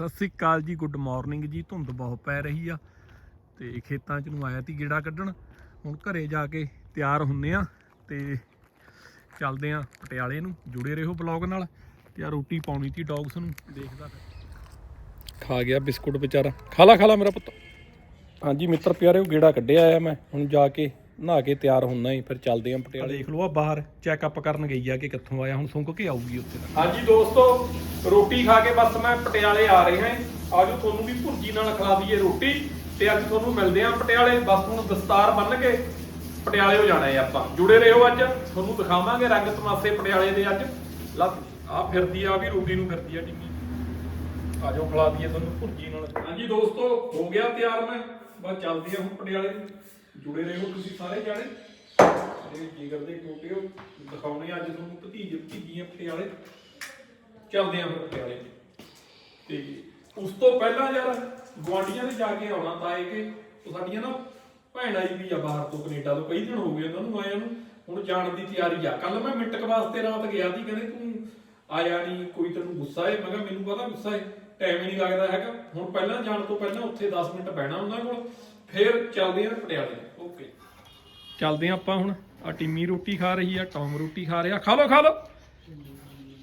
ਸਤਿ ਸ੍ਰੀ ਅਕਾਲ ਜੀ good morning ਜੀ, ਧੁੰਦ ਬਹੁਤ ਪੈ ਰਹੀ ਆ ਤੇ ਖੇਤਾਂ 'ਚ ਨੂੰ ਆਇਆ ਤੀ ਗੇੜਾ ਕੱਢਣ। ਹੁਣ ਘਰੇ ਜਾ ਕੇ ਤਿਆਰ ਹੁੰਨੇ ਆ ਤੇ ਚੱਲਦੇ ਆ ਪਟਿਆਲੇ ਨੂੰ। ਜੁੜੇ ਰਹੋ ਬਲੌਗ ਨਾਲ ਤੇ ਆ ਰੋਟੀ ਪਾਉਣੀ ਤੀ ਡੌਗਸ ਨੂੰ। ਦੇਖਦਾ ਖਾ ਗਿਆ ਬਿਸਕੁਟ ਵਿਚਾਰਾ। ਖਾ ਲਾ ਖਾ ਲਾ ਮੇਰਾ ਪੁੱਤ। ਹਾਂਜੀ ਮਿੱਤਰ ਪਿਆਰੇ ਉਹ ਗੇੜਾ ਕੱਢਿਆ ਆ ਮੈਂ। ਹੁਣ ਜਾ ਕੇ ਨਹਾ ਕੇ ਤਿਆਰ ਹੁੰਨਾ ਹੀ ਫਿਰ ਚੱਲਦੇ ਆਂ ਪਟਿਆਲੇ। ਦੇਖ ਲਓ ਆ ਬਾਹਰ ਚੈੱਕਅਪ ਕਰਨ ਗਈ ਆ ਕਿ ਕਿੱਥੋਂ ਆਇਆ ਹੁਣ ਸੁੰਘ ਕੇ ਆਊਗੀ ਉੱਥੇ। ਹਾਂਜੀ ਦੋਸਤੋ ਰੋਟੀ ਖਾ ਕੇ ਬਸ ਮੈਂ ਪਟਿਆਲੇ ਆ ਰਿਹਾ ਹਾਂ ਆਜੋ ਤੁਹਾਨੂੰ ਵੀ ਭੁਰਜੀ ਨਾਲ ਖਿਲਾ ਦਈਏ ਰੋਟੀ ਤੇ ਅੱਜ ਤੁਹਾਨੂੰ ਮਿਲਦੇ ਆਂ ਪਟਿਆਲੇ। ਬਸ ਹੁਣ ਦਸਤਾਰ ਬੰਨ ਕੇ ਪਟਿਆਲੇ ਹੋ ਜਾਣਾ ਹੈ ਆਪਾਂ। ਜੁੜੇ ਰਹੋ ਅੱਜ ਤੁਹਾਨੂੰ ਦਿਖਾਵਾਂਗੇ ਰੰਗ ਤਮਾਸ਼ੇ ਪਟਿਆਲੇ ਦੇ ਅੱਜ। ਲੱਭ ਆ ਫਿਰਦੀ ਆ ਵੀ ਰੋਟੀ ਨੂੰ ਫਿਰਦੀ ਆ ਟਿੱਕੀ। ਆਜੋ ਖਿਲਾ ਦਈਏ ਤੁਹਾਨੂੰ ਭੁਰਜੀ ਨਾਲ। ਹਾਂਜੀ ਦੋਸਤੋ ਹੋ ਗਿਆ ਤਿਆਰ ਮੈਂ। ਬਸ ਚੱਲਦੇ ਆ ਹੁਣ ਪਟਿਆਲੇ। ਜੁੜੇ ਰਹੋ ਤੁਸੀਂ ਸਾਰੇ ਜਾਣੇ। ਇਹ ਜਿਗਰ ਦੇ ਟੋਟਿਓ ਦਿਖਾਉਣੇ ਅੱਜ ਤੁਹਾਨੂੰ ਭਤੀਜ, ਭਤੀਜੀਆਂ ਪਟਿਆਲੇ ਚੱਲਦੇ ਆ ਫਿਰ ਪਟਿਆਲੇ ਤੇ ਉਸ ਤੋਂ ਪਹਿਲਾਂ ਯਾਰ, ਗੁਆਂਢੀਆਂ ਦੇ ਜਾ ਕੇ ਆਉਣਾ ਤਾਂ ਇਹ ਕਿ ਉਹ ਸਾਡੀਆਂ ਨਾ ਭੈਣ ਆਈ ਵੀ ਆ ਬਾਹਰ ਤੋਂ ਕੈਨੇਡਾ ਤੋਂ, ਕਈ ਦਿਨ ਹੋ ਗਏ ਉਹਨਾਂ ਨੂੰ ਆਇਆ ਨੂੰ। ਹੁਣ ਜਾਣ ਦੀ ਤਿਆਰੀ ਆ। ਕੱਲ ਮੈਂ ਮਿੰਟਕ ਵਾਸਤੇ ਰਾਤ ਗਿਆ ਸੀ, ਕਹਿੰਦੇ ਤੂੰ ਆਇਆ ਨਹੀਂ, ਕੋਈ ਤੈਨੂੰ ਗੁੱਸਾ ਹੈ ਮੈਂ ਕਿਹਾ ਮੈਨੂੰ ਪਤਾ ਗੁੱਸਾ ਹੈ ਟਾਈਮ ਹੀ ਨਹੀਂ ਲੱਗਦਾ ਹੈਗਾ। ਹੁਣ ਪਹਿਲਾਂ ਜਾਣ ਤੋਂ ਪਹਿਲਾਂ ਉੱਥੇ 10 ਮਿੰਟ ਬਹਿਣਾ ਉਹਨਾਂ ਕੋਲ। ਫਿਰ ਚੱਲਦੇ ਆ ਪਟਿਆਲੇ। ਓਕੇ। ਚੱਲਦੇ ਆ ਆਪਾਂ ਹੁਣ। ਆ ਟਿੰਮੀ ਰੋਟੀ ਖਾ ਰਹੀ ਆ, ਟੌਮ ਰੋਟੀ ਖਾ ਰਿਹਾ। ਖਾ ਲੋ ਖਾ ਲੋ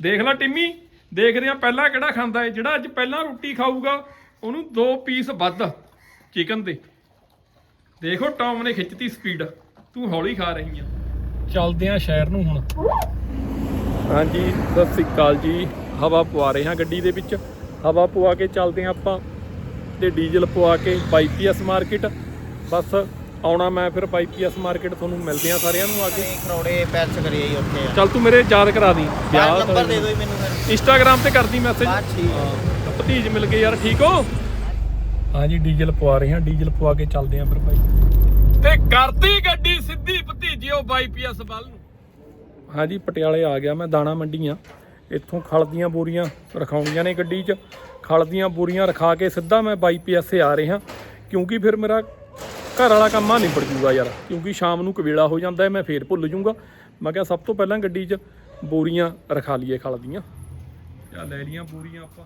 ਦੇਖ ਲੈ ਟਿੰਮੀ, ਦੇਖਦੇ ਆ ਪਹਿਲਾਂ ਕਿਹੜਾ ਖਾਂਦਾ ਹੈ ਜਿਹੜਾ ਅੱਜ ਪਹਿਲਾਂ ਰੋਟੀ ਖਾਊਗਾ, ਉਹਨੂੰ ਦੋ ਪੀਸ ਵੱਧ ਚਿਕਨ ਦੇ। ਦੇਖੋ ਟੌਮ ਨੇ ਖਿੱਚਤੀ ਸਪੀਡ। ਤੂੰ ਹੌਲੀ ਖਾ ਰਹੀ ਆ। ਚੱਲਦੇ ਆ ਸ਼ਹਿਰ ਨੂੰ ਹੁਣ। ਹਾਂਜੀ, ਸਤਿ ਸ੍ਰੀ ਅਕਾਲ ਜੀ। ਹਵਾ ਪਵਾ ਰਹੇ ਹਾਂ ਗੱਡੀ ਦੇ ਵਿੱਚ। ਹਵਾ ਪਵਾ ਕੇ ਚੱਲਦੇ ਹਾਂ ਆਪਾਂ। ਤੇ ਡੀਜ਼ਲ ਪਵਾ ਕੇ ਬਾਈਪੀਐਸ ਮਾਰਕੀਟ। ਬਸ ਆਉਣਾ ਮੈਂ ਫਿਰ ਬਾਈਪੀਐਸ ਮਾਰਕੀਟ ਤੁਹਾਨੂੰ ਮਿਲਦੇ ਆ ਸਾਰਿਆਂ ਨੂੰ ਆ ਕੇ। ਖਰੋੜੇ ਪੈਚ ਕਰੀਏ ਉੱਥੇ ਆ। ਚੱਲ ਤੂੰ ਮੇਰੇ ਯਾਦ ਕਰਾ ਦੀ ਬਾਹਰ ਨੰਬਰ ਦੇ ਦਿਓ ਜੀ ਮੈਨੂੰ ਫਿਰ। ਇੰਸਟਾਗ੍ਰam ਤੇ ਕਰਦੀ ਮੈਸੇਜ ਬਾਅਦ ਠੀਕ ਹੈ। ਭਤੀਜ ਮਿਲ ਗਏ ਯਾਰ ਠੀਕ ਹੋ? ਹਾਂਜੀ ਡੀਜ਼ਲ ਪਵਾ ਰਹੇ ਹਾਂ ਡੀਜ਼ਲ ਪਵਾ ਕੇ ਚੱਲਦੇ ਆਂ ਫਿਰ ਭਾਈ ਤੇ ਕਰਦੀ ਗੱਡੀ ਸਿੱਧੀ ਭਤੀਜਿਓ ਬਾਈਪੀਐਸ ਵੱਲ ਨੂੰ। ਹਾਂਜੀ ਪਟਿਆਲੇ ਆ ਗਿਆ ਮੈਂ ਦਾਣਾ ਮੰਡੀਆਂ। ਇੱਥੋਂ ਖਲ ਦੀਆਂ ਬੋਰੀਆਂ ਰਖਾਉਣੀਆਂ ਨੇ ਗੱਡੀ 'ਚ। ਖਲ ਦੀਆਂ ਬੋਰੀਆਂ ਰਖਾ ਕੇ ਸਿੱਧਾ ਮੈਂ ਬਾਈਪੀਐਸ ਆ ਰਿਹਾ, ਕਿਉਂਕਿ ਫਿਰ ਮੇਰਾ ਘਰ ਵਾਲਾ ਕੰਮ ਆ ਨਿਬੜ ਜੂਗਾ ਯਾਰ, ਕਿਉਂਕਿ ਸ਼ਾਮ ਨੂੰ ਕਵੇਲਾ ਹੋ ਜਾਂਦਾ ਹੈ, ਮੈਂ ਫੇਰ ਭੁੱਲ ਜੂਗਾ। ਮੈਂ ਕਿਹਾ ਸਭ ਤੋਂ ਪਹਿਲਾਂ ਗੱਡੀ 'ਚ ਬੋਰੀਆਂ ਰਖਾ ਲਈਏ ਖਲ ਦੀਆਂ। ਆ ਲੈ ਲੀਆਂ ਬੋਰੀਆਂ ਆਪਾਂ।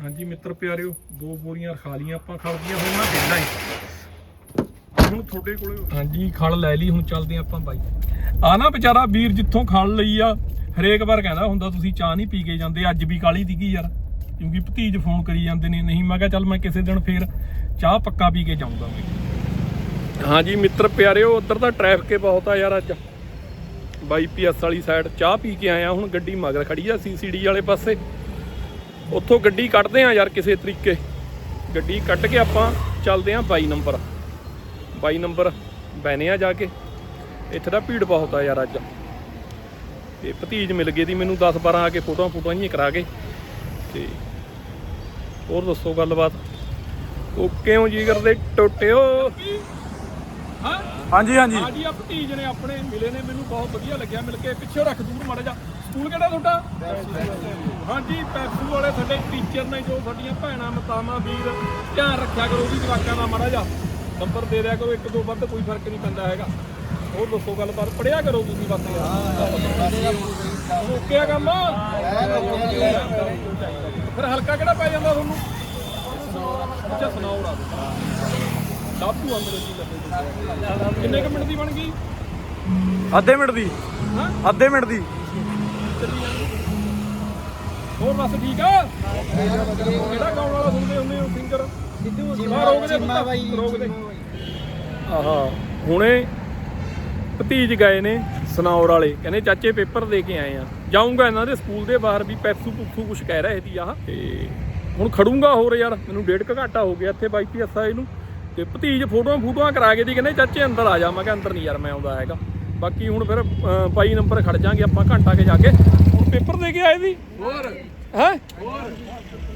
ਹਾਂਜੀ ਮਿੱਤਰ ਪਿਆਰਿਓ, ਦੋ ਬੋਰੀਆਂ ਰਖਾ ਲੀਆਂ ਆਪਾਂ ਖਲ ਦੀਆਂ, ਹੁਣ ਮੈਂ ਪਹਿਲਾਂ ਹੀ ਹੁਣ ਤੁਹਾਡੇ ਕੋਲੇ ਹਾਂਜੀ, ਖਲ ਲੈ ਲਈ, ਹੁਣ ਚੱਲਦੇ ਹਾਂ ਆਪਾਂ ਬਾਈ। ਆ ਨਾ ਵਿਚਾਰਾ ਵੀਰ ਜਿੱਥੋਂ ਖਲ ਲਈ ਆ, ਹਰੇਕ ਵਾਰ ਕਹਿੰਦਾ ਹੁੰਦਾ, ਤੁਸੀਂ ਚਾਹ ਨਹੀਂ ਪੀ ਕੇ ਜਾਂਦੇ, ਅੱਜ ਵੀ ਕਾਲੀ ਦੀਗੀ ਯਾਰ। ਕਿਉਂਕਿ ਭਤੀਜ ਫੋਨ ਕਰੀ ਜਾਂਦੇ ਨੇ, ਨਹੀਂ, ਮੈਂ ਕਿਹਾ ਚੱਲ ਮੈਂ ਕਿਸੇ ਦਿਨ ਫੇਰ ਚਾਹ ਪੱਕਾ ਪੀ ਕੇ ਜਾਊਂਗਾ ਮੈਂ। ਹਾਂਜੀ, ਮਿੱਤਰ ਪਿਆਰਿਓ, ਉਧਰ ਤਾਂ ਟ੍ਰੈਫਿਕ ਹੀ ਬਹੁਤ ਆ ਯਾਰ ਅੱਜ। ਬਾਈ ਪੀਐਸ ਵਾਲੀ ਸਾਈਡ ਚਾਹ ਪੀ ਕੇ ਆਇਆ, ਹੁਣ ਗੱਡੀ ਮਗਰ ਖੜੀ ਆ ਸੀਸੀਡੀ ਵਾਲੇ ਪਾਸੇ। ਉੱਥੋਂ ਗੱਡੀ ਕੱਢਦੇ ਆ ਯਾਰ ਕਿਸੇ ਤਰੀਕੇ। ਗੱਡੀ ਕੱਢ ਕੇ ਆਪਾਂ ਚੱਲਦੇ ਆ 22 ਨੰਬਰ। 22 ਨੰਬਰ ਬੈਨੇ ਆ ਜਾ ਕੇ। ਇੱਥੇ ਦਾ ਭੀੜ ਬਹੁਤ ਆ ਯਾਰ ਅੱਜ। ਤੇ ਭਤੀਜ ਮਿਲ ਗਏ ਦੀ, ਮੈਨੂੰ 10 12 ਆ ਕੇ ਫੋਟੋਆਂ ਫੋਟੋਆਂ ਜਿਹੀਆਂ ਕਰਾ ਕੇ। ਤੇ ਹੋਰ ਦੱਸੋ ਗੱਲਬਾਤ। ਓਕੇ ਹੋ ਜੀ ਕਰਦੇ ਟੋਟਿਓ? ਹਾਂ। ਹਾਂਜੀ ਹਾਂਜੀ। ਹਾਂਜੀ ਆ ਭਤੀਜ ਨੇ ਆਪਣੇ ਮਿਲੇ ਨੇ ਮੈਨੂੰ ਬਹੁਤ ਵਧੀਆ ਲੱਗਿਆ। ਮਿਲ ਕੇ ਪਿੱਛੇ ਰੱਖ ਦੂਰ ਮਾੜਾ ਜਾ ਸਕੂਲ ਕਿਹੜਾ ਤੁਹਾਡਾ? ਹਾਂਜੀ ਪੈਪਸੂ ਵਾਲੇ ਸਾਡੇ ਟੀਚਰ ਨੇ ਜੋ ਸਾਡੀਆਂ ਭੈਣਾਂ ਮਤਾਵਾਂ ਵੀਰ ਧਿਆਨ ਰੱਖਿਆ ਕਰੋ ਵੀ ਜਵਾਕਾਂ ਦਾ ਮਾੜਾ ਜਾ ਨੰਬਰ ਦੇ ਦਿਆ ਕਰੋ ਇੱਕ ਦੋ ਵੱਧ ਕੋਈ ਫ਼ਰਕ ਨਹੀਂ ਪੈਂਦਾ ਹੈਗਾ। ਹੋਰ ਦੱਸੋ ਗੱਲਬਾਤ ਪੜਿਆ ਕਰੋ ਤੁਸੀਂ ਬਸ ਯਾਰ ਓਕੇ ਆ ਕੰਮ। ਫਿਰ ਹਲਕਾ ਕਿਹੜਾ ਪੈ ਜਾਂਦਾ ਤੁਹਾਨੂੰ? ਅੱਛਾ ਸੁਣਾਓ ਰਾ ਲਾਪੂ ਅੰਦਰ ਜੀ ਲੱਗੇ ਕਿੰਨੇ ਕੁ ਮਿੰਟ ਦੀ ਬਣ ਗਈ? ਅੱਧੇ ਮਿੰਟ ਦੀ। ਹਾਂ? ਅੱਧੇ ਮਿੰਟ ਦੀ। ਹੋਰ ਬਸ ਠੀਕ ਆ? ਕਿਹੜਾ ਗਾਉਣ ਵਾਲਾ ਸੁਣਦੇ ਹੁੰਦੇ ਹੋ ਸਿੰਗਰ ਸਿੱਧੂ ਰੋਕ ਦੇ ਪੁੱਤ ਰੋਕ ਦੇ। ਆਹਾ ਹੁਣੇ ਭਤੀਜ ਗਏ ਨੇ। ਸਨੌਰ ਵਾਲੇ ਕਹਿੰਦੇ ਚਾਚੇ ਪੇਪਰ ਦੇ ਕੇ ਆਏ ਆ। ਜਾਊਂਗਾ ਇਹਨਾਂ ਦੇ ਸਕੂਲ ਦੇ ਬਾਹਰ ਵੀ ਪੈਪਸੂ ਪੁੱਸੂ ਕੁਝ ਕਹਿ ਰਹੇ ਸੀ ਆਹ। ਤੇ ਹੁਣ ਖੜੂੰਗਾ ਹੋਰ ਯਾਰ ਮੈਨੂੰ ਡੇਢ ਕੁ ਘੰਟਾ ਹੋ ਗਿਆ ਇੱਥੇ ਬਾਈਪੀ ਆਈ ਨੂੰ। ਤੇ ਭਤੀਜ ਫੋਟੋਆਂ ਫੋਟੋਆਂ ਕਰਾ ਕੇ ਦੀ ਕਹਿੰਦੇ ਚਾਚੇ ਅੰਦਰ ਆ ਜਾ। ਮੈਂ ਕਿਹਾ ਅੰਦਰ ਨਹੀਂ ਯਾਰ ਮੈਂ ਆਉਂਦਾ ਹੈਗਾ। ਬਾਕੀ ਹੁਣ ਫਿਰ 22 ਨੰਬਰ ਖੜ ਜਾਾਂਗੇ ਆਪਾਂ ਘੰਟਾ ਕੇ ਜਾ ਕੇ। ਹੁਣ ਪੇਪਰ ਦੇ ਕੇ ਆਏ ਸੀ? ਹੋਰ। ਹੈ?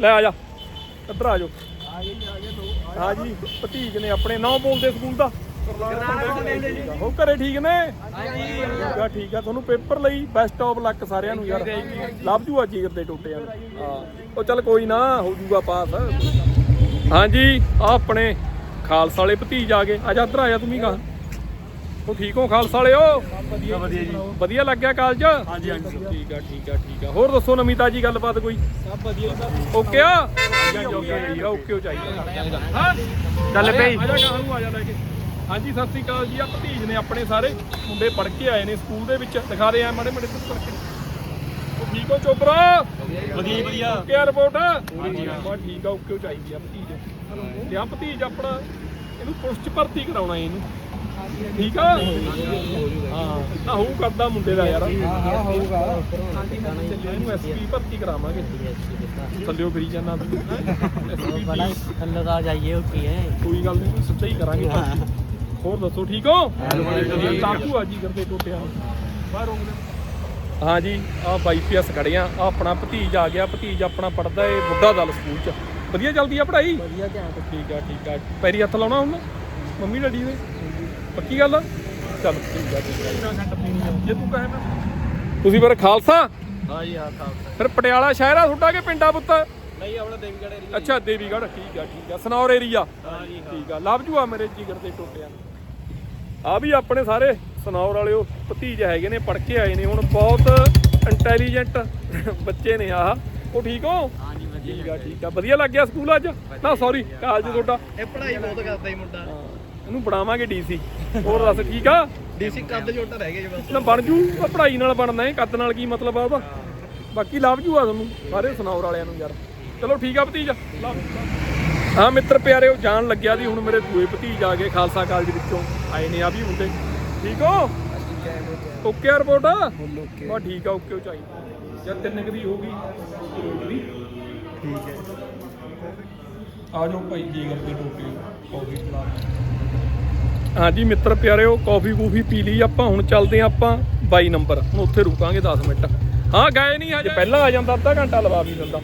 ਲੈ ਆ ਜਾ। ਇੱਧਰ ਆ ਜਾਓ। ਹਾਂ ਜੀ ਭਤੀਜ ਨੇ ਆਪਣੇ ਨਾਂ ਬੋਲਦੇ ਸਕੂਲ ਦਾ। ਉਹ ਘਰੇ ਠੀਕ ਨੇ? ਆ ਠੀਕ ਆ ਤੁਹਾਨੂੰ ਪੇਪਰ ਲਈ ਬੈਸਟ ਆਫ ਲੱਕ ਸਾਰਿਆਂ ਨੂੰ ਯਾਰ। ਲੱਭ ਜੂਆ ਜੀਗਰ ਦੇ ਟੋਟਿਆਂ ਹਾਂ। ਉਹ ਚੱਲ ਕੋਈ ਨਾ ਹੋ ਜੂਗਾ ਪਾਸ ਹਾਂਜੀ ਆ ਆਪਣੇ ਖਾਲਸਾ ਵਾਲੇ ਭਤੀਜ ਆ ਗਏ। ਆ ਜਾ ਇੱਧਰ ਆ ਜਾ ਤੂੰ ਵੀ ਕਹਾ ਉਹ ਠੀਕ ਹੋ ਖਾਲਸਾ ਵਾਲਿਓ? ਵਧੀਆ ਵਧੀਆ ਜੀ। ਵਧੀਆ ਲੱਗਿਆ ਕਾਲਜ ਹਾਂਜੀ ਹਾਂਜੀ। ਠੀਕ ਆ ਠੀਕ ਆ ਠੀਕ ਆ। ਹੋਰ ਦੱਸੋ ਨਵੀਂ ਤਾਜੀ ਗੱਲਬਾਤ ਕੋਈ? ਸਭ ਵਧੀਆ ਓਕੇ ਆ? ਹਾਂਜੀ ਓਕੇ ਓਕੇ ਚਾਹੀਦਾ ਹਾਂ? ਚੱਲ ਪਈ। ਆ ਜਾ ਗਾਹਾਂ ਨੂੰ ਆ ਜਾ ਲੈ ਕੇ। ਹਾਂਜੀ ਸਤਿ ਸ੍ਰੀ ਅਕਾਲ ਜੀ। ਆ ਭਤੀਜ ਨੇ ਆਪਣੇ ਸਾਰੇ ਮੁੰਡੇ ਪੜ੍ਹ ਕੇ ਆਏ ਨੇ ਸਕੂਲ ਦੇ ਵਿੱਚ। ਦਿਖਾ ਦੇ ਆ ਮਾੜੇ ਮਾੜੇ ਤੋਂ ਪੜ੍ਹ ਕੇ। ਉਹ ਠੀਕ ਹੋ ਚੋਪਰਾ? ਵਧੀਆ ਵਧੀਆ। ਆ ਰਿਪੋਰਟ ਹਾਂਜੀ ਹਾਂ ਠੀਕ ਆ ਓਕੇ ਚਾਹੀਦੀ ਆ ਭਤੀਜ। ਤੇ ਆ ਭਤੀਜ ਆਪਣਾ ਇਹਨੂੰ ਪੁਲਿਸ ਚ ਭਰਤੀ ਕਰਾਉਣਾ ਇਹਨੂੰ। ਠੀਕ ਆ? ਹਾਂ ਨਾ ਹੋਊ ਕਰਦਾ ਮੁੰਡੇ ਦਾ ਯਾਰ। ਹਾਂ ਹੋਊਗਾ। ਇਹਨੂੰ ਐਸਪੀ ਭਰਤੀ ਕਰਾਵਾਂਗੇ। ਥੱਲਿਓ ਫਿਰੀ ਜਾਣਾ ਬੜਾ ਥੱਲੇ ਦਾ ਜਾਈਏ ਕੀ ਹੈ ਕੋਈ ਗੱਲ ਨਹੀਂ ਸੱਚਾ ਹੀ ਕਰਾਂਗੇ। ਭਰਤੀ। ਹੋਰ ਦੱਸੋ ਠੀਕ ਹੋ? ਕਾਕੂ ਆ ਜੀ ਕਰਦੇ ਟੋਟਿਆਂ ਬਾਹਰ ਹੋ ਜੀ ਆ ਬਾਈ ਪੀਐਸ ਖੜਿਆ ਆ ਆਪਣਾ ਭਤੀਜ ਆ ਗਿਆ। ਭਤੀਜ ਆਪਣਾ ਪੜਦਾ ਏ ਬੁੱਢਾ ਦਲ ਸਕੂਲ ਚ। ਵਧੀਆ ਚੱਲਦੀ ਆ ਪੜ੍ਹਾਈ? ਵਧੀਆ ਘੈਂਟ ਠੀਕ ਆ ਠੀਕ ਆ। ਪੈਰੀ ਹੱਥ ਲਾਉਣਾ ਹੁਣ? ਮੰਮੀ ਡੈਡੀ ਦੇ? ਪੱਕੀ ਗੱਲ ਚੱਲ ਠੀਕ ਆ ਠੀਕ ਜੇ ਤੂੰ ਕਹੇ ਮੈਂ। ਤੁਸੀਂ ਫਿਰ ਖਾਲਸਾ? ਹਾਂ ਜੀ ਹਾਂ ਸਾਹਿਬ ਫਿਰ ਪਟਿਆਲਾ ਸ਼ਹਿਰ ਆ ਤੁਹਾਡਾ ਕਿ ਪਿੰਡਾ ਪੁੱਤ? ਨਹੀਂ ਆਪਣਾ ਦੇਵੀਗੜ੍ਹ ਏਰੀਆ ਅੱਛਾ ਦੇਵੀਗੜ੍ਹ। ਠੀਕ ਆ ਠੀਕ ਆ। ਸਨੌਰ ਏਰੀਆ ਹਾਂ ਜੀ ਠੀਕ ਆ। ਲਵ ਜੂ ਆ ਮੇਰੇ ਜਿਗਰ ਦੇ ਟੋਟਿਆਂ ਆ ਵੀ ਆਪਣੇ ਸਾਰੇ ਸਨੌਰ ਵਾਲਿਓ ਭਤੀਜ ਹੈਗੇ ਨੇ ਪੜ ਕੇ ਆਏ ਨੇ ਹੁਣ ਬਹੁਤ ਇੰਟੈਲੀਜੈਂਟ ਬੱਚੇ ਨੇ ਆਹ। ਉਹ ਠੀਕ ਹੋ? ਹਾਂ ਜੀ ਠੀਕ ਆ ਠੀਕ ਆ। ਵਧੀਆ ਲੱਗ ਗਿਆ ਸਕੂਲ ਅੱਜ? ਨਾ ਸੌਰੀ ਕਾਲਜ ਤੁਹਾਡਾ। ਇਹ ਪੜ੍ਹਾਈ ਬਹੁਤ ਕਰਦਾ ਹੀ ਮੁੰਡਾ। ਇਹਨੂੰ ਬਣਾਵਾਂਗੇ ਡੀਸੀ। ਹੋਰ ਦੱਸ ਠੀਕ ਆ? ਡੀਸੀ ਕੱਦ ਛੋਟਾ ਰਹਿ ਗਿਆ ਜੀ ਬਸ। ਨਾ ਬਣ ਜੂ ਪੜ੍ਹਾਈ ਨਾਲ ਬਣਨਾ ਹੈ ਕੱਦ ਨਾਲ ਕੀ ਮਤਲਬ ਆ ਉਹਦਾ? ਬਾਕੀ ਲਵ ਜੂ ਆ ਤੁਹਾਨੂੰ ਸਾਰੇ ਸਨੌਰ ਵਾਲਿਆਂ ਨੂੰ ਯਾਰ। ਚਲੋ ਠੀਕ ਆ ਭਤੀਜ। ਲਵ ਹਾਂ ਮਿੱਤਰ ਪਿਆਰਿਓ ਜਾਣ ਲੱਗਿਆ ਦੀ ਹੁਣ ਮੇਰੇ ਦੂਏ ਭਤੀਜ ਆ ਗਏ ਖਾਲਸਾ ਕਾਲਜ ਵਿੱਚੋਂ। ਆਏ ਨੇ ਆ ਵੀ ਮੁੰਡੇ। ਠੀਕ ਹੋ? ਓਕੇ ਆ ਰਿਪੋਰਟ ਬਾ ਠੀਕ ਆ ਓਕੇ ਚਾਹੀਦਾ ਜਾਂ ਤਿੰਨ ਕੁ ਦੀ ਹੋ ਗਈ ਰੋਟੀ ਠੀਕ ਹੈ। ਆ ਜਾਓ ਭਾਈ ਕੀ ਕਰਦੇ ਟੋਪੀ ਕਾਫੀ ਪਲਾ ਹਾਂਜੀ ਮਿੱਤਰ ਪਿਆਰਿਓ ਕਾਫੀ ਕੂਫੀ ਪੀ ਲਈ ਆਪਾਂ ਹੁਣ ਚੱਲਦੇ ਆਪਾਂ 22 ਨੰਬਰ। ਹੁਣ ਉੱਥੇ ਰੁਕਾਂਗੇ 10 ਮਿੰਟ। ਹਾਂ ਗਏ ਨਹੀਂ ਹਜੇ। ਪਹਿਲਾਂ ਆ ਜਾਂਦਾ ਅੱਧਾ ਘੰਟਾ ਲਵਾ ਵੀ ਦਿੰਦਾ।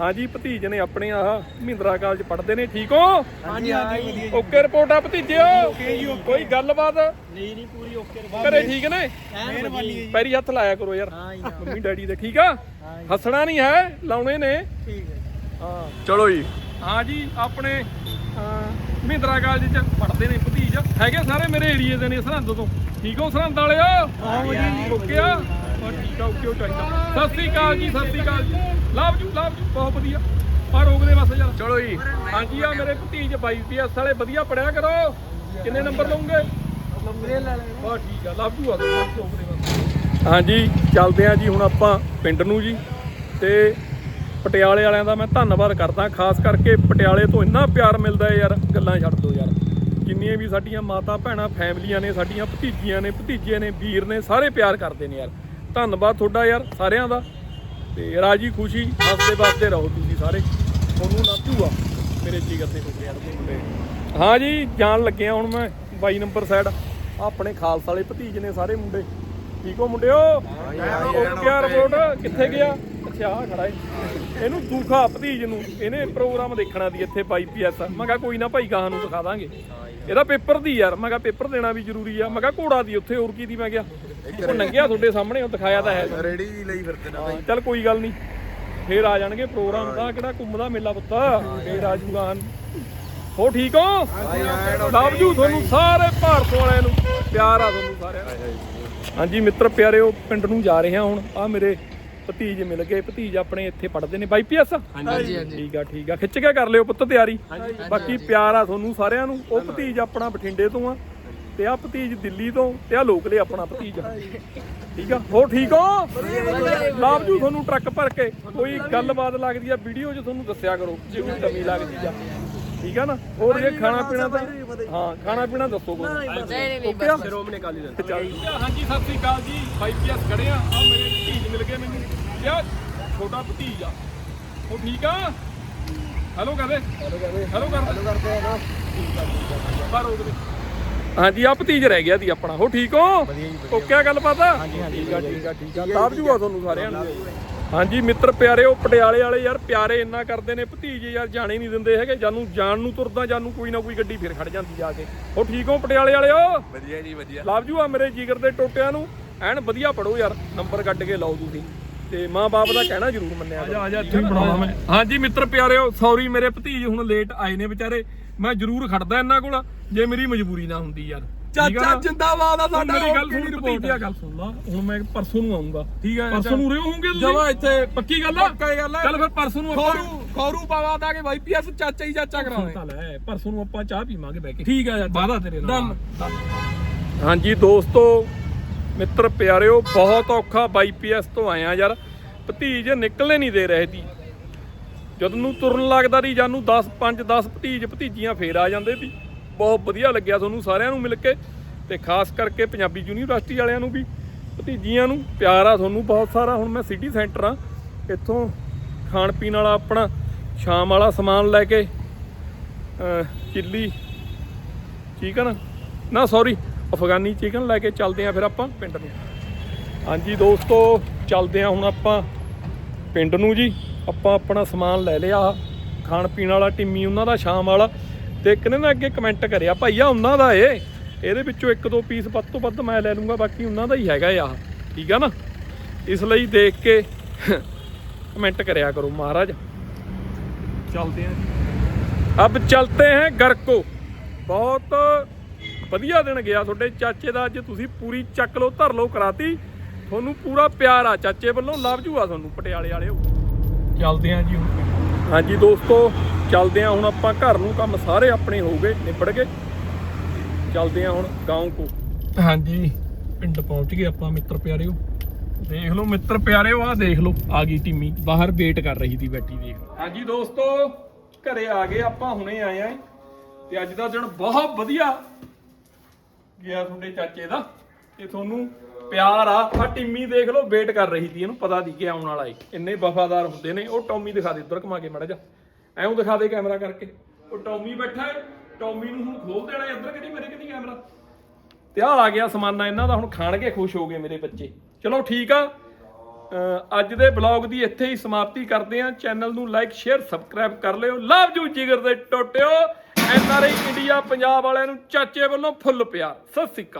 ਹਾਂਜੀ ਭਤੀਜ ਨੇ ਆਪਣੇ ਆਹ ਮਹਿੰਦਰਾ ਕਾਲਜ ਪੜ੍ਹਦੇ ਨੇ ਠੀਕ ਹੋ? ਹਾਂਜੀ ਹਾਂਜੀ ਵਧੀਆ ਓਕੇ ਰਿਪੋਰਟ ਆ ਭਤੀਜਿਓ। ਕੋਈ ਗੱਲਬਾਤ? ਨਹੀਂ ਨਹੀਂ ਪੂਰੀ ਓਕੇ ਘਰੇ ਠੀਕ ਨੇ? ਮਿਹਰਬਾਨੀ ਜੀ। ਪੈਰੀ ਹੱਥ ਲਾਇਆ ਕਰੋ ਯਾਰ। ਹਾਂ ਜੀ ਮੰਮੀ ਡੈਡੀ ਦੇ ਠੀਕ ਆ? ਹੱਸਣਾ ਨਹੀਂ ਹੈ ਲਾਉਣੇ ਨੇ। ਠੀਕ ਹੈ ਹਾਂ। ਚਲੋ ਜੀ। ਹਾਂ ਜੀ ਆਪਣੇ ਮਹਿੰਦਰਾ ਕਾਲਜ ਚ ਪੜ੍ਹਦੇ ਨੇ ਭਤੀਜ। ਹੈਗੇ ਸਾਰੇ ਮੇਰੇ ਏਰੀਏ ਦੇ ਨੇ ਸਰਹੰਦ ਤੋਂ। ਠੀਕ ਹੋ ਸਰਹੰਦ ਵਾਲਿਓ? ਹਾਂ ਜੀ। ਓਕੇ ਆ? ਓਕੇ ਚਾਹੀਦਾ ਸਤਿ ਸ੍ਰੀ ਅਕਾਲ ਜੀ ਸਤਿ ਸ੍ਰੀ ਅਕਾਲ ਜੀ। ਲਵ ਯੂ ਲਵ ਯੂ ਬਹੁਤ ਵਧੀਆ। ਪਰ ਰੋਕ ਦੇ ਬਸ ਯਾਰ। ਚਲੋ ਜੀ। ਹਾਂਜੀ ਆ ਮੇਰੇ ਭਤੀਜ 22 ਪੀਐਸ ਵਾਲੇ ਵਧੀਆ ਪੜਿਆ ਕਰੋ। ਕਿੰਨੇ ਨੰਬਰ ਲਓਗੇ ਨੰਬਰੇ ਲੈ ਲੈਣਾ ਬਸ ਠੀਕ ਆ ਲਵ ਯੂ ਆ ਰੋਕ ਦੇ ਬਸ। ਹਾਂਜੀ ਚੱਲਦੇ ਆ ਜੀ ਹੁਣ ਆਪਾਂ ਪਿੰਡ ਨੂੰ ਜੀ। ਤੇ ਪਟਿਆਲੇ ਵਾਲਿਆਂ ਦਾ ਮੈਂ ਧੰਨਵਾਦ ਕਰਦਾ ਖਾਸ ਕਰਕੇ ਪਟਿਆਲੇ ਤੋਂ ਇੰਨਾ ਪਿਆਰ ਮਿਲਦਾ ਯਾਰ ਗੱਲਾਂ ਛੱਡ ਦਿਓ ਯਾਰ। ਜਿੰਨੀਆਂ ਵੀ ਸਾਡੀਆਂ ਮਾਤਾ ਭੈਣਾਂ ਫੈਮਲੀਆਂ ਨੇ ਸਾਡੀਆਂ ਭਤੀਜੀਆਂ ਨੇ ਭਤੀਜੇ ਨੇ ਵੀਰ ਨੇ ਸਾਰੇ ਪਿਆਰ ਕਰਦੇ ਨੇ ਯਾਰ। ਧੰਨਵਾਦ ਤੁਹਾਡਾ ਯਾਰ ਸਾਰਿਆਂ ਦਾ। ਤੇ ਰਾਜੀ ਖੁਸ਼ੀ ਹੱਸਦੇ ਵਸਦੇ ਰਹੋ ਤੁਸੀਂ ਸਾਰੇ। ਤੁਹਾਨੂੰ ਨਾ ਧੂਆ ਮੇਰੇ ਜਿਗਰ ਦੇ ਹੋ ਯਾਰ ਮੁੰਡੇ। ਹਾਂ ਜੀ ਜਾਣ ਲੱਗੇ ਆ ਹੁਣ ਮੈਂ 22 ਨੰਬਰ ਸਾਈਡ ਆਪਣੇ ਖਾਲਸਾ ਵਾਲੇ ਭਤੀਜ ਨੇ ਸਾਰੇ ਮੁੰਡੇ। ਠੀਕ ਹੋ ਮੁੰਡਿਓ? ਓਕੇ ਰਿਪੋਰਟ ਕਿੱਥੇ ਗਿਆ? ਆ ਖੜਾ ਏ। ਇਹਨੂੰ ਦੂਖਾ ਭਤੀਜ ਨੂੰ ਇਹਨੇ ਪ੍ਰੋਗਰਾਮ ਦੇਖਣਾ ਦੀ ਇੱਥੇ 22 ਮੈਂ ਕਿਹਾ ਕੋਈ ਨਾ ਭਾਈ ਗਾਹਾਂ ਨੂੰ ਦਿਖਾ ਦਾਂਗੇ। ਇਹਦਾ ਪੇਪਰ ਦੀ ਯਾਰ ਮੈਂ ਕਿਹਾ ਪੇਪਰ ਦੇਣਾ ਵੀ ਜ਼ਰੂਰੀ ਆ। ਮੈਂ ਕਿਹਾ ਘੋੜਾ ਦੀ ਉੱਥੇ ਹੋਰ ਕੀ ਦੀ ਮੈਂ ਗਿਆ ਉਹ ਨੰਗਿਆ ਤੁਹਾਡੇ ਸਾਹਮਣੇ ਉਹ ਦਿਖਾਇਆ ਤਾਂ ਹੈ। ਰੇੜੀ ਵੀ ਲਈ ਫਿਰਦੇ ਹਾਂ, ਚੱਲ ਕੋਈ ਗੱਲ ਨਹੀਂ। ਫੇਰ ਆ ਜਾਣਗੇ ਪ੍ਰੋਗਰਾਮ ਦਾ ਕਿਹੜਾ ਘੁੰਮਦਾ ਮੇਲਾ ਪੁੱਤਾ। ਫੇਰ ਆ ਜੂਗਾ ਹੋ ਠੀਕ ਹੋ? ਲਵ ਯੂ ਤੁਹਾਨੂੰ ਸਾਰੇ ਭਾਰਤ ਵਾਲਿਆਂ ਨੂੰ। ਪਿਆਰ ਆ ਤੁਹਾਨੂੰ ਸਾਰਿਆਂ ਨੂੰ। ਹਾਂਜੀ ਮਿੱਤਰ ਪਿਆਰਿਓ ਪਿੰਡ ਨੂੰ ਜਾ ਰਹੇ ਹਾਂ ਹੁਣ। ਆ ਮੇਰੇ ਭਤੀਜ ਮਿਲ ਗਏ ਭਤੀਜ ਆਪਣੇ ਇੱਥੇ ਪੜ੍ਹਦੇ ਨੇ। ਬਾਈ ਪੀਐਸ? ਹਾਂਜੀ ਹਾਂਜੀ ਠੀਕ ਆ ਠੀਕ ਆ। ਖਿੱਚ ਕੇ ਕਰ ਲਿਓ ਪੁੱਤ ਤਿਆਰੀ। ਬਾਕੀ ਪਿਆਰ ਆ ਤੁਹਾਨੂੰ ਸਾਰਿਆਂ ਨੂੰ। ਉਹ ਭਤੀਜ ਆਪਣਾ ਬਠਿੰਡੇ ਤੋਂ ਆ ਤੇ ਆ ਭਤੀਜ ਦਿੱਲੀ ਤੋਂ ਤੇ ਆ ਲੋਕਲੇ ਆਪਣਾ ਭਤੀਜ ਆ। ਠੀਕ ਆ? ਹੋ ਠੀਕ ਹੋ? ਲਾਭ ਜੂ ਤੁਹਾਨੂੰ ਟਰੱਕ ਭਰ ਕੇ। ਕੋਈ ਗੱਲਬਾਤ ਲੱਗਦੀ ਆ ਵੀਡੀਓ 'ਚ ਤੁਹਾਨੂੰ ਦੱਸਿਆ ਕਰੋ। ਜੇ ਕੋਈ ਕਮੀ ਲੱਗਦੀ ਆ। ਠੀਕ ਆ ਨਾ? ਹੋਰ ਜੇ ਖਾਣਾ ਪੀਣਾ ਤਾਂ ਹਾਂ ਖਾਣਾ ਪੀਣਾ ਦੱਸੋ ਕੋਈ। ਓਕੇ ਆ? ਸ਼੍ਰੋਮਣੀ ਅਕਾਲੀ ਦਲ। ਹਾਂਜੀ ਸਤਿ ਸ੍ਰੀ ਅਕਾਲ ਜੀ। 5ਪੀਐਸ ਖੜੇ ਆ। ਆ ਮੇਰੇ ਮਿਲ ਗਏ ਮੈਨੂੰ। ਯਾਰ ਛੋਟਾ ਭਤੀਜ। ਆ ਉਹ ਠੀਕ ਆ? ਹੈਲੋ ਕਹਦੇ ਹੈਲੋ ਕਹਦੇ ਹੈਲੋ ਕਰਦੇ। ਕਰਦੇ ਆ ਨਾ ਬਾਹਰ ਹੋ ਗਏ ਹਾਂਜੀ ਆ ਭਤੀਜ ਰਹਿ ਗਿਆ ਦੀ ਆਪਣਾ। ਹੋ ਠੀਕ ਹੋ? ਓਕੇ ਆ ਗੱਲ ਪਤਾ ਹਾਂਜੀ ਹਾਂਜੀ ਠੀਕ ਆ ਠੀਕ ਆ ਠੀਕ ਆ। ਲਾਭ ਜੂਆ ਤੁਹਾਨੂੰ ਸਾਰਿਆਂ ਨੂੰ। ਹਾਂਜੀ ਮਿੱਤਰ ਪਿਆਰਿਓ ਪਟਿਆਲੇ ਵਾਲੇ ਯਾਰ ਪਿਆਰੇ ਇੰਨਾ ਕਰਦੇ ਨੇ। ਭਤੀਜ ਯਾਰ ਜਾਣੇ ਨਹੀਂ ਦਿੰਦੇ ਹੈਗੇ। ਜਾਨੂੰ ਜਾਣ ਨੂੰ ਤੁਰਦਾ ਜਾਨੂੰ ਕੋਈ ਨਾ ਕੋਈ ਗੱਡੀ ਫਿਰ ਖੜ ਜਾਂਦੀ ਜਾ ਕੇ। ਹੋ ਠੀਕ ਹੋ ਪਟਿਆਲੇ ਵਾਲਿਓ? ਵਧੀਆ ਜੀ ਵਧੀਆ। ਲਾਭ ਜੂਆ ਮੇਰੇ ਜਿਗਰ ਦੇ ਟੋਟਿਆਂ ਨੂੰ। ਐਨ ਵਧੀਆ ਪੜੋ ਯਾਰ ਨੰਬਰ ਕੱਢ ਕੇ ਲਾਓ ਤੁਸੀਂ। ਤੇ ਮਾਂ-ਬਾਪ ਦਾ ਕਹਿਣਾ ਜ਼ਰੂਰ ਮੰਨਿਆ ਆ ਜਾ ਇੱਥੇ ਪੜਾਉਣਾ ਮੈਂ। ਹਾਂਜੀ ਮਿੱਤਰ ਪਿਆਰਿਓ ਸੌਰੀ ਮੇਰੇ ਭਤੀਜ ਹੁਣ ਲੇਟ ਆਏ ਨੇ ਵਿਚਾਰੇ। ਮੈਂ ਜ਼ਰੂਰ ਖੜਦਾ ਇਹਨਾਂ ਕੋਲ ਜੇ ਮੇਰੀ ਮਜਬੂਰੀ ਨਾ ਹੁੰਦੀ ਯਾਰ। ਚਾਚਾ ਜਿੰਦਾਬਾਦ ਆ ਸਾਡਾ ਮੇਰੀ ਗੱਲ ਸੁਣ ਰਿਪੋਰਟ ਭਤੀਜਾ ਗੱਲ ਸੁਣ ਲਾ। ਹੁਣ ਮੈਂ ਪਰਸੋਂ ਨੂੰ ਆਉਂਗਾ। ਠੀਕ ਹੈ ਪਰਸੋਂ ਨੂੰ ਰਹੇ ਹੋਗੇ ਤੁਸੀਂ? ਜਮਾ ਇੱਥੇ। ਪੱਕੀ ਗੱਲ ਆ? ਪੱਕਾ ਹੀ ਗੱਲ ਆ। ਚੱਲ ਫਿਰ ਪਰਸੋਂ ਨੂੰ ਆਪਾਂ ਖੌਰੂ ਖੌਰੂ ਪਾਵਾ ਦਾ ਕਿ ਵਾਈਪੀਐਸ ਚਾਚਾ ਹੀ ਚਾਚਾ ਕਰਾਵੇ। ਤਾਂ ਲੈ ਪਰਸੋਂ ਨੂੰ ਆਪਾਂ ਚਾਹ ਪੀਵਾਂਗੇ ਬੈ ਕੇ। ਠੀਕ ਹੈ ਚਾਚਾ। ਵਾਦਾ ਤੇਰੇ ਨਾਲ। ਹਾਂਜੀ ਦੋਸਤੋ ਮਿੱਤਰ, ਪਿਆਰਿਓ, ਬਹੁਤ ਔਖਾ ਬਾਈਪੀਐਸ ਤੋਂ ਆਇਆ ਯਾਰ। ਭਤੀਜ ਨਿਕਲੇ ਨਹੀਂ ਦੇ ਰਹੇ ਸੀ ਜਦ ਨੂੰ ਤੁਰਨ ਲੱਗਦਾ ਸੀ ਜਾਨੂੰ 10 5 10 ਭਤੀਜ, ਭਤੀਜੀਆਂ ਫੇਰ ਆ ਜਾਂਦੇ ਸੀ ਬਹੁਤ ਵਧੀਆ ਲੱਗਿਆ ਤੁਹਾਨੂੰ ਸਾਰਿਆਂ ਨੂੰ ਮਿਲ ਕੇ, ਤੇ ਖਾਸ ਕਰਕੇ ਪੰਜਾਬੀ ਯੂਨੀਵਰਸਿਟੀ ਵਾਲਿਆਂ ਨੂੰ ਵੀ, ਭਤੀਜੀਆਂ ਨੂੰ। ਪਿਆਰ ਆ ਤੁਹਾਨੂੰ ਬਹੁਤ ਸਾਰਾ, ਹੁਣ ਮੈਂ ਸਿਟੀ ਸੈਂਟਰ ਆ। ਇੱਥੋਂ ਖਾਣ ਪੀਣ ਵਾਲਾ ਆਪਣਾ ਸ਼ਾਮ ਵਾਲਾ ਸਮਾਨ ਲੈ ਕੇ, ਅਹ, ਚਿੱਲੀ ਚਿਕਨ ਨਾ? ਸੌਰੀ ਅਫਗਾਨੀ ਚਿਕਨ ਲੈ ਕੇ ਚੱਲਦੇ ਆ ਫਿਰ ਆਪਾਂ ਪਿੰਡ ਨੂੰ। ਹਾਂਜੀ ਦੋਸਤੋ, ਚੱਲਦੇ ਆ ਹੁਣ ਆਪਾਂ ਪਿੰਡ ਨੂੰ ਜੀ। ਆਪਾਂ ਆਪਣਾ ਸਮਾਨ ਲੈ ਲਿਆ। ਖਾਣ ਪੀਣ ਵਾਲਾ ਟਿੰਮੀ ਉਹਨਾਂ ਦਾ, ਸ਼ਾਮ ਵਾਲਾ। ਤੇ ਕਿਨੇ ਨਾ ਅੱਗੇ ਕਮੈਂਟ ਕਰਿਆ, ਭਾਈਆ, ਉਹਨਾਂ ਦਾ ਏ। ਇਹਦੇ ਵਿੱਚੋਂ ਇੱਕ ਦੋ ਪੀਸ ਵੱਧ ਤੋਂ ਵੱਧ ਮੈਂ ਲੈ ਲੂੰਗਾ, ਬਾਕੀ ਉਹਨਾਂ ਦਾ ਹੀ ਹੈਗਾ ਆ ਠੀਕ ਆ ਨਾ? ਇਸ ਲਈ ਦੇਖ ਕੇ ਕਮੈਂਟ ਕਰਿਆ ਕਰੋ ਮਹਾਰਾਜ। ਚਲਦੇ ਆਂ ਅੱਬ ਚਲਤੇ ਹੈ ਗਰਕੋ ਬਹੁਤ ਵਧੀਆ ਦਿਨ ਗਿਆ ਤੁਹਾਡੇ ਚਾਚੇ ਦਾ ਅੱਜ ਤੁਸੀਂ ਪੂਰੀ ਚੱਕ ਲੋ ਧਰ ਲੋ ਕਰਾਤੀ। ਤੁਹਾਨੂੰ ਪੂਰਾ ਪਿਆਰ ਆ ਚਾਚੇ ਵੱਲੋਂ ਲਵ ਜੂਆ ਤੁਹਾਨੂੰ ਪਟਿਆਲੇ ਵਾਲਿਓ। ਚੱਲਦੇ ਆਂ ਜੀ ਹੁਣ। ਹਾਂਜੀ ਦੋਸਤੋ ਚੱਲਦੇ ਆਂ ਹੁਣ ਆਪਾਂ ਘਰ ਨੂੰ ਕੰਮ ਸਾਰੇ ਆਪਣੇ ਹੋ ਗਏ ਨਿਬੜ ਗਏ। ਚੱਲਦੇ ਆਂ ਹੁਣ ਗਾਉਂ ਕੋ। ਹਾਂਜੀ ਪਿੰਡ ਪਹੁੰਚ ਗਏ ਆਪਾਂ ਮਿੱਤਰ ਪਿਆਰਿਓ। ਦੇਖ ਲਓ ਮਿੱਤਰ ਪਿਆਰਿਓ ਆਹ ਦੇਖ ਲਓ ਆ ਗਈ ਟਿੰਮੀ ਬਾਹਰ ਵੇਟ ਕਰ ਰਹੀ ਸੀ ਬੈਠੀ ਦੇਖ ਹਾਂਜੀ ਦੋਸਤੋ ਘਰੇ ਆ ਗਏ ਆਪਾਂ ਹੁਣੇ ਆਏ ਆਂ। ਤੇ ਅੱਜ ਦਾ ਦਿਨ ਬਹੁਤ ਵਧੀਆ। ਗਿਆ ਤੁਹਾਡੇ ਚਾਚੇ ਦਾ ਤੇ ਤੁਹਾਨੂੰ ਪਿਆਰ ਆ। ਆ ਟਿੰਮੀ ਦੇਖ ਲਓ, ਵੇਟ ਕਰ ਰਹੀ ਸੀ, ਇਹਨੂੰ ਪਤਾ ਦੀ ਕਿ ਆਉਣ ਵਾਲਾ ਏ। ਇੰਨੇ ਵਫਾਦਾਰ ਹੁੰਦੇ ਨੇ, ਉਹ ਟੌਮੀ ਦਿਖਾ ਦੇ ਉੱਧਰ ਘੁਮਾ ਕੇ ਮੜਾ ਜਾ। ਐਂ ਦਿਖਾ ਦੇ ਕੈਮਰਾ ਕਰਕੇ। ਉਹ ਟੌਮੀ ਬੈਠਾ ਏ, ਟੌਮੀ ਨੂੰ ਹੁਣ ਖੋਲ ਦੇਣਾ ਏ, ਇੱਧਰ ਕਿਹੜੀ, ਮੇਰੇ ਕਿਹੜੀ ਕੈਮਰਾ? ਤੇ ਆਹ ਆ ਗਿਆ ਸਮਾਨਾ ਇਹਨਾਂ ਦਾ, ਹੁਣ ਖਾਣ ਕੇ ਖੁਸ਼ ਹੋ ਗਏ ਮੇਰੇ ਬੱਚੇ। ਚਲੋ ਠੀਕ ਆ। ਅੱਜ ਦੇ ਬਲੌਗ ਦੀ ਇੱਥੇ ਹੀ ਸਮਾਪਤੀ ਕਰਦੇ ਆ ਚੈਨਲ ਨੂੰ ਲਾਈਕ, ਸ਼ੇਅਰ, ਸਬਸਕ੍ਰਾਈਬ ਕਰ ਲਿਓ। ਲਵ ਯੂ, ਜਿਗਰ ਦੇ ਟੋਟਿਓ। ਐਨਆਰਆਈ ਇੰਡੀਆ ਪੰਜਾਬ ਵਾਲਿਆਂ ਨੂੰ ਚਾਚੇ ਵੱਲੋਂ ਫੁੱਲ ਪਿਆਰ। ਸਤਿ ਸ੍ਰੀ ਅਕਾਲ।